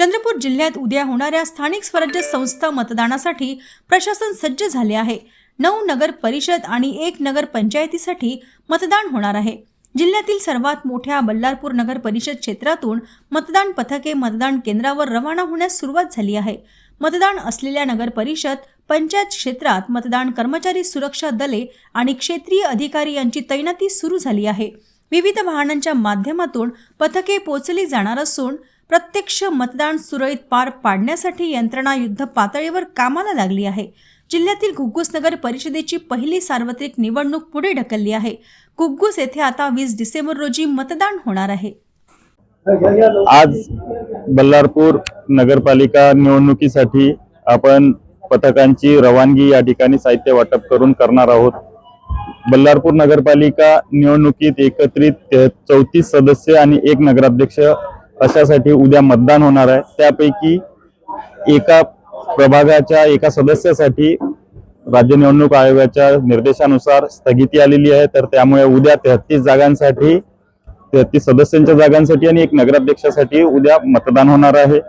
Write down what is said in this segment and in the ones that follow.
चंद्रपूर जिल्ह्यात उद्या होणाऱ्या स्थानिक स्वराज्य संस्था मतदानासाठी प्रशासन सज्ज झाले आहे. नऊ नगर परिषद आणि एक नगर पंचायतीसाठी मतदान होणार आहे. जिल्ह्यातील सर्वात मोठ्या बल्लारपूर नगर परिषद क्षेत्रातून मतदान पथके मतदान केंद्रावर रवाना होण्यास सुरुवात झाली आहे. मतदान असलेल्या नगर परिषद पंचायत क्षेत्रात मतदान कर्मचारी सुरक्षा दले आणि क्षेत्रीय अधिकारी यांची तैनाती सुरू झाली आहे. विविध वाहनांच्या माध्यमातून पथके पोचली जाणार असून प्रत्यक्ष मतदान सुरळीत पार पाडण्यासाठी यंत्रणा युद्ध पातळीवर कामाला लागली आहे. जिल्ह्यातील घुग्गुस नगर परिषदेची पहिली सार्वत्रिक निवडणूक पुढे ढकलली आहे. घुग्गुस येथे आता वीस डिसेंबर रोजी मतदान होणार आहे. आज बल्लारपूर नगरपालिका निवडणुकीसाठी आपण पथकांची रवानगी या ठिकाणी साहित्य वाटप करून करणार आहोत. बल्लारपूर नगरपालिका निवडणुकीत एकत्रित चौतीस सदस्य आणि एक नगराध्यक्ष अशासाठी उद्या मतदान होणार आहे. त्यापैकी एका प्रभागाच्या एका सदस्यासाठी राज्य निवडणूक आयोगाच्या निर्देशानुसार स्थगिती आलेली आहे. तर त्यामुळे उद्या तेहतीस जागांसाठी तेहतीस सदस्यांच्या जागांसाठी आणि एक नगराध्यक्षासाठी उद्या मतदान होणार आहे.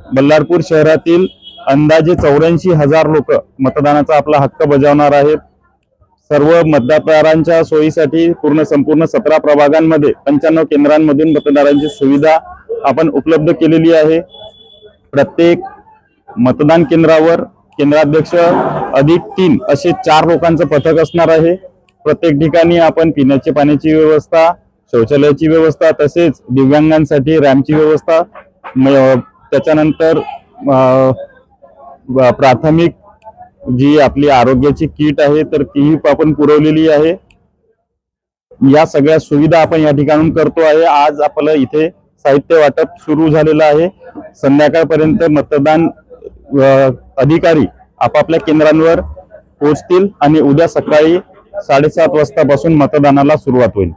बल्लारपूर शहरातील अंदाजे चौऱ्याऐंशी हजार लोक मतदानाचा आपला हक्क बजावणार आहेत. सर्व मतदारांच्या सोयीसाठी पूर्ण संपूर्ण सतरा प्रभागांमध्ये पंच्याण्णव केंद्रांमधून मतदारांची सुविधा आपण उपलब्ध केलेली आहे. प्रत्येक मतदान केंद्रावर केंद्राध्यक्ष अधिक तीन असे चार लोकांचं पथक असणार आहे. प्रत्येक ठिकाणी आपण पिण्याच्या पाण्याची व्यवस्था शौचालयाची व्यवस्था तसेच दिव्यांगांसाठी रॅम्पची व्यवस्था त्याच्यानंतर प्राथमिक जी आपली आरोग्याची किट आहे तर तीही आपण पुरवलेली आहे. या सगळ्या सुविधा आपण या ठिकाणून करतो आहे. आज आपलं इथे साहित्य वाटप सुरू झालेलं आहे. संध्याकाळपर्यंत मतदान अधिकारी आपापल्या केंद्रांवर पोहोचतील आणि उद्या सकाळी साडेसात वाजतापासून मतदानाला सुरुवात होईल.